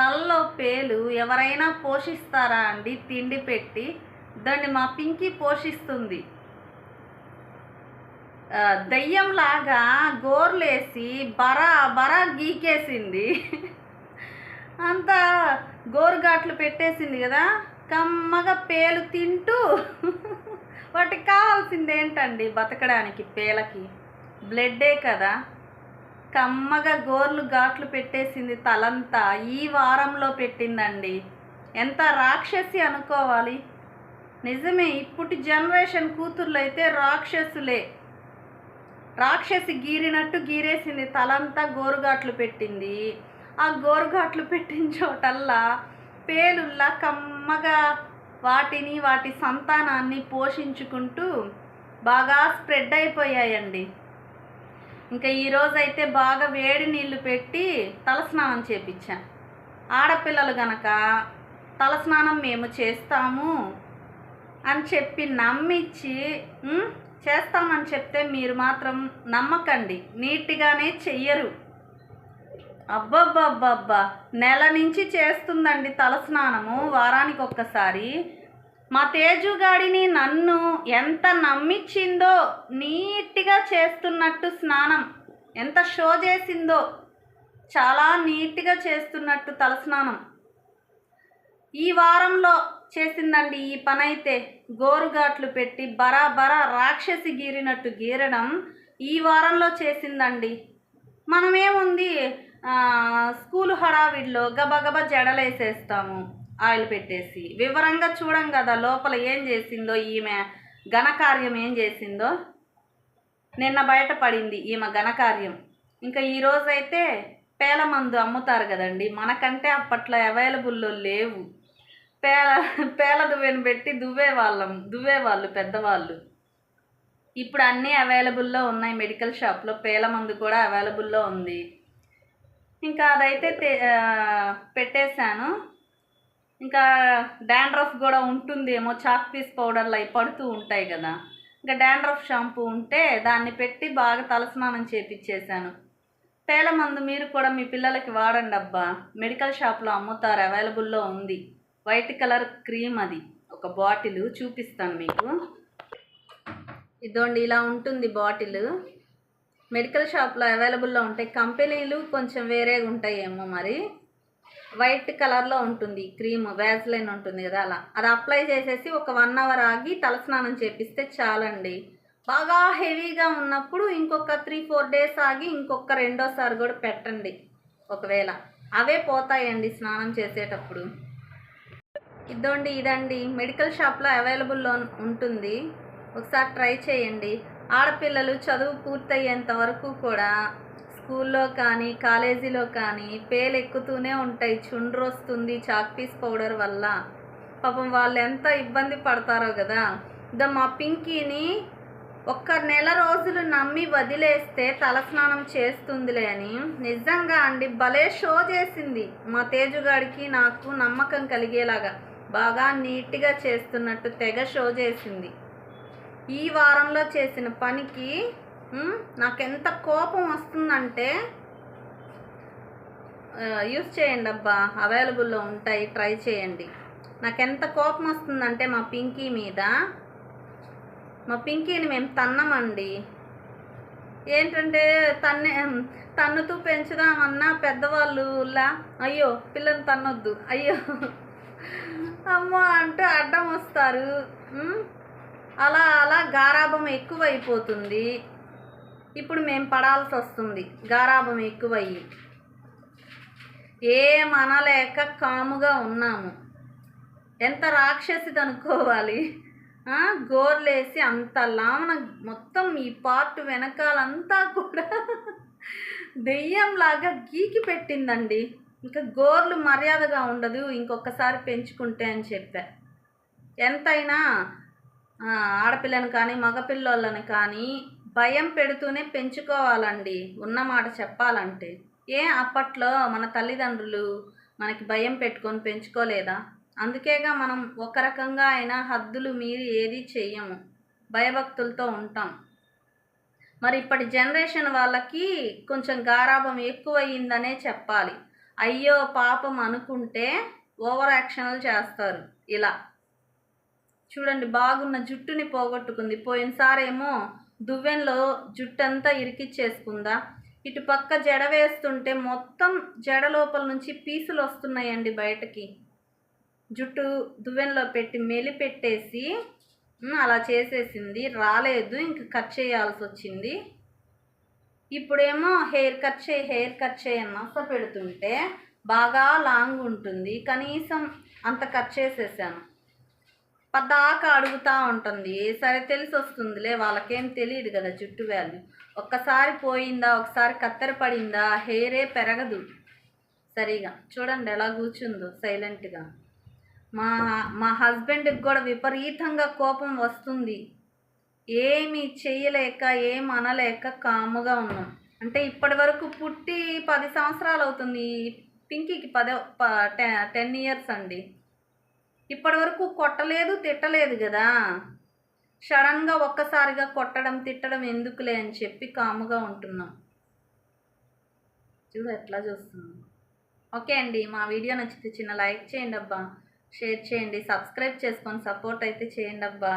తలలో పేలు ఎవరైనా పోషిస్తారా అండి? తిండి పెట్టి. దాన్ని మా పింకీ పోషిస్తుంది. దయ్యంలాగా గోర్లేసి బరా బరా గీకేసింది. అంతా గోరుగాట్లు పెట్టేసింది కదా? కమ్మగా పేలు తింటూ వాటికి కావాల్సింది ఏంటండి బతకడానికి? పేలకి. బ్లడ్డే కదా? కమ్మగా గోర్లు ఘాట్లు పెట్టేసింది తలంతా. ఈ వారంలో పెట్టిందండి. ఎంత రాక్షసి అనుకోవాలి. నిజమే ఇప్పటి జనరేషన్ కూతుర్లు అయితే రాక్షసులే. రాక్షసి గీరినట్టు గీరేసింది తలంతా గోరుఘాట్లు పెట్టింది. ఆ గోరుఘాట్లు పెట్టిన చోటల్లా పేలుల్లా కమ్మగా వాటిని వాటి సంతానాన్ని పోషించుకుంటూ బాగా స్ప్రెడ్ అయిపోయాయండి. ఇంకా ఈరోజు అయితే బాగా వేడి నీళ్ళు పెట్టి తలస్నానం చేపించా ఆడపిల్లలు గనక తలస్నానం మేము చేస్తాము అని చెప్పి నమ్మిచ్చి చేస్తామని చెప్తే మీరు మాత్రం నమ్మకండి నీట్గానే చెయ్యరు. అబ్బబ్బబ్బబ్బా నెల నుంచి చేస్తుందండి తలస్నానము వారానికి ఒక్కసారి మా తేజుగాడిని నన్ను ఎంత నమ్మిచ్చిందో నీట్గా చేస్తున్నట్టు స్నానం. ఎంత షో చేసిందో చాలా నీట్గా చేస్తున్నట్టు తలస్నానం. ఈ వారంలో చేసిందండి ఈ పనైతే. గోరుగాట్లు పెట్టి బరాబరా రాక్షసి గీరినట్టు గీరడం ఈ వారంలో చేసిందండి. మనమేముంది స్కూల్ హడావిడిలో గబగబా జడలేసేస్తాము. ఆయిల్ పెట్టేసి. వివరంగా చూడం కదా లోపల ఏం చేసిందో ఈమె ఘనకార్యం ఏం చేసిందో. నిన్న బయటపడింది ఈమె ఘనకార్యం. ఇంకా ఈరోజైతే పేలమందు పేల మందు అమ్ముతారు కదండి. మనకంటే అప్పట్లో అవైలబుల్లో లేవు. పేల పేల దువ్వెను పెట్టి దువ్వే వాళ్ళం దువ్వేవాళ్ళు పెద్దవాళ్ళు. ఇప్పుడు అన్నీ అవైలబుల్లో ఉన్నాయి మెడికల్ షాప్లో. పేల మందు కూడా అవైలబుల్లో ఉంది. ఇంకా అదైతే పెట్టేశాను. ఇంకా డాండ్రఫ్ కూడా ఉంటుందేమో చాక్ పీస్ పౌడర్లు అవి పడుతూ ఉంటాయి కదా. ఇంకా డాండ్రఫ్ షాంపూ ఉంటే దాన్ని పెట్టి బాగా తలస్నానం చేపించేశాను పేల మందు మీరు కూడా మీ పిల్లలకి వాడండి అబ్బా. మెడికల్ షాప్లో అమ్ముతారు అవైలబుల్లో ఉంది. వైట్ కలర్ క్రీమ్ అది. ఒక బాటిల్ చూపిస్తాను మీకు. ఇదోండి ఇలా ఉంటుంది బాటిల్. మెడికల్ షాప్లో అవైలబుల్లో ఉంటాయి కంపెనీలు కొంచెం వేరేగా ఉంటాయేమో మరి. వైట్ కలర్లో ఉంటుంది క్రీమ్ వ్యాజ్లైన్ ఉంటుంది కదా అలా. అది అప్లై చేసేసి ఒక వన్ అవర్ ఆగి తలస్నానం చేపిస్తే చాలండి. బాగా హెవీగా ఉన్నప్పుడు ఇంకొక త్రీ ఫోర్ డేస్ ఆగి ఇంకొక రెండోసారి కూడా పెట్టండి. ఒకవేళ అవే పోతాయండి స్నానం చేసేటప్పుడు. ఇదండి ఇదండి. మెడికల్ షాప్లో అవైలబుల్లో ఉంటుంది. ఒకసారి ట్రై చేయండి. ఆడపిల్లలు చదువు పూర్తయ్యేంత వరకు కూడా స్కూల్లో కానీ కాలేజీలో కానీ పేలు ఎక్కుతూనే ఉంటాయి. చుండ్రు వస్తుంది చాక్ పీస్ పౌడర్ వల్ల. పాపం వాళ్ళు ఎంత ఇబ్బంది పడతారో కదా ద మా పింకీని ఒక్క నెల రోజులు నమ్మి వదిలేస్తే తలస్నానం చేస్తుందిలే అని. నిజంగా అండి భలే షో చేసింది. మా తేజుగాడికి నాకు నమ్మకం కలిగేలాగా బాగా నీట్గా చేస్తున్నట్టు తెగ షో చేసింది. ఈ వారంలో చేసిన పనికి నాకెంత కోపం వస్తుందంటే యూస్ చేయండి అబ్బా అవైలబుల్లో ఉంటాయి ట్రై చేయండి. నాకెంత కోపం వస్తుందంటే మా పింకీ మీద మా పింకీని మేము తన్నామండి. ఏంటంటే తన్నే తన్నుతూ పెంచుదామన్నా పెద్దవాళ్ళులా అయ్యో పిల్లని తన్నొద్దు అయ్యో. అమ్మో అంటూ అడ్డం వస్తారు. అలా అలా గారాభం ఎక్కువైపోతుంది. ఇప్పుడు మేము పడాల్సి వస్తుంది గారాభం ఎక్కువయ్యి. ఏం అనలేక కాముగా ఉన్నాము. ఎంత రాక్షసిది అనుకోవాలి గోర్లేసి అంత లావన మొత్తం ఈ పార్ట్ వెనకాలంతా కూడా దెయ్యంలాగా గీకి పెట్టిందండి. ఇంకా గోర్లు మర్యాదగా ఉండదు ఇంకొకసారి పెంచుకుంటే అని చెప్పా. ఎంతైనా ఆడపిల్లని కానీ మగపిల్లోళ్ళని కానీ భయం పెడుతూనే పెంచుకోవాలండి. ఉన్నమాట చెప్పాలంటే. ఏ అప్పట్లో మన తల్లిదండ్రులు మనకి భయం పెట్టుకొని పెంచుకోలేదా? అందుకేగా మనం ఒక రకంగా అయినా హద్దులు మీరి ఏది చెయ్యము. భయభక్తులతో ఉంటాం. మరి ఇప్పటి జనరేషన్ వాళ్ళకి కొంచెం గారాభం ఎక్కువయ్యిందనే చెప్పాలి. అయ్యో పాపం అనుకుంటే ఓవర్ యాక్షన్లు చేస్తారు. ఇలా. చూడండి బాగున్న జుట్టుని పోగొట్టుకుంది. పోయినసారేమో దువ్వెనలో జుట్టంతా ఇరికిచ్చేసుకుందా? ఇటు పక్క జడ వేస్తుంటే మొత్తం జడ లోపల నుంచి పీసులు వస్తున్నాయండి బయటకి. జుట్టు దువ్వెనలో పెట్టి మెలి పెట్టేసి అలా చేసేసింది. రాలేదు ఇంక కట్ చేయాల్సి వచ్చింది ఇప్పుడేమో హెయిర్ కట్ చేయి హెయిర్ కట్ చేయి అని పెడుతుంటే బాగా లాంగ్ ఉంటుంది కనీసం అంత కట్ చేసేసాను. పద్దాకా అడుగుతూ ఉంటుంది. సరే తెలిసి వస్తుందిలే వాళ్ళకేం తెలియదు కదా జుట్టు వాల్యూ ఒక్కసారి పోయిందా ఒకసారి కత్తెర పడిందా హెయిరే పెరగదు. సరిగా. చూడండి ఎలా కూర్చుందో సైలెంట్గా. మా మా హస్బెండ్కి కూడా విపరీతంగా కోపం వస్తుంది. ఏమి చేయలేక ఏం అనలేక కాముగా ఉన్నాం. అంటే ఇప్పటి వరకు పుట్టి పది సంవత్సరాలు అవుతుంది. పింకీకి పదో ప- టె- టెన్ ఇయర్స్ అండి. ఇప్పటి వరకు కొట్టలేదు తిట్టలేదు కదా. సడన్గా ఒక్కసారిగా కొట్టడం తిట్టడం ఎందుకులే అని చెప్పి కాముగా ఉంటున్నాం. చూడు ఎట్లా చూస్తున్నాం. ఓకే అండి మా వీడియో నచ్చితే చిన్న లైక్ చేయండి అబ్బా. షేర్ చేయండి సబ్స్క్రైబ్ చేసుకొని సపోర్ట్ అయితే చేయండి అబ్బా.